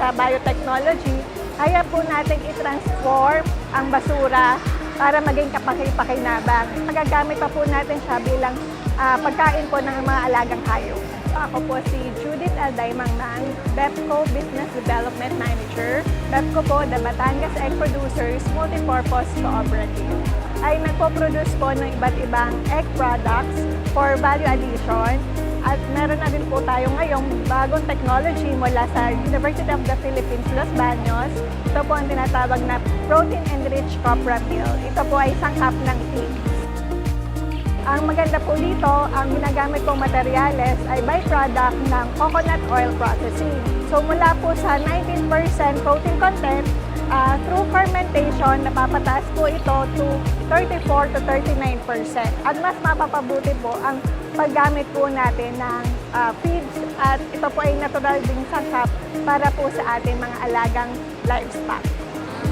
sa biotechnology, kaya po natin i-transform ang basura para maging kapaki-pakinabang. Magagamit pa po natin siya bilang ah, pagkain po ng mga alagang hayop. Ako po si Judith Alday Mangman, BEPCO Business Development Manager. BEPCO po, the Batangas Egg Producers Multipurpose Cooperative. Ay nagpo-produce po ng iba't ibang egg products for value addition. At meron na din po tayo ngayong bagong technology mula sa University of the Philippines, Los Baños. Ito po ang tinatawag na Protein-Enriched Copra Meal. Ito po ay sangkap ng pigs. Ang maganda po dito, ang ginagamit kong materyales ay byproduct ng coconut oil processing. So mula po sa 19% protein content, ah, through fermentation, napapataas po ito to 34 to 39%. At mas mapapabuti po ang paggamit po natin ng ah, feeds at ito po ay natural ding sangkap para po sa ating mga alagang livestock.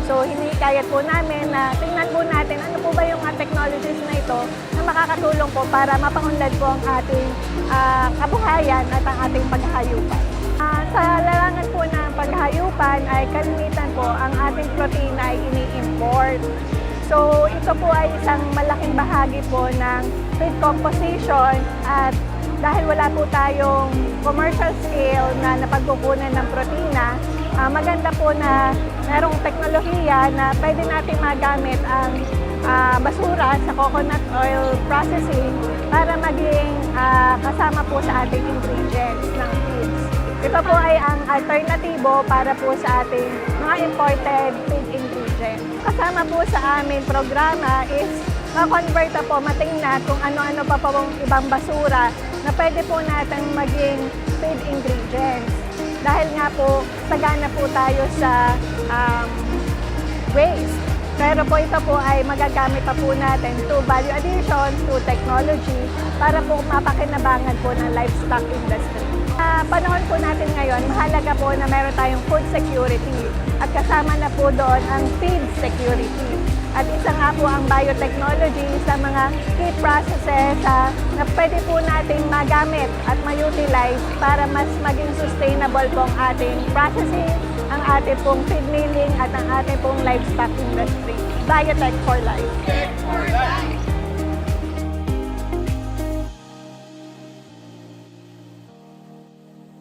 So, hinikayat po namin na tingnan po natin ano po ba yung mga technologies na ito na makakatulong po para mapangunlad po ang ating ah, kabuhayan at ang ating paghahayupan. Ah, sa larangan po ng paghahayupan ay kalimitan po ang ating protina ay ini-import. So, ito po ay isang malaking bahagi po ng feed composition at dahil wala po tayong commercial scale na napagkukunan ng protina, ah, maganda po na merong teknolohiya na pwede natin magamit ang ah, basura sa coconut oil processing para maging ah, kasama po sa ating ingredients ang alternatibo para po sa ating mga imported feed ingredients. Kasama po sa aming programa is ma-convert na po, matingnan kung ano-ano pa po ang ibang basura na pwede po natin maging feed ingredients. Dahil nga po, sagana po tayo sa um, waste. Pero po ito po ay magagamit pa po natin to value addition, to technology, para po mapakinabangan po ng livestock industry. Sa panahon po natin ngayon, mahalaga po na meron tayong food security at kasama na po doon ang feed security. At isa nga po ang biotechnology sa mga key processes ah, na pwede po natin magamit at ma-utilize para mas maging sustainable po ang ating processing, ang ating pong feed milling at ang ating pong livestock industry. Biotech for life. Tech for life.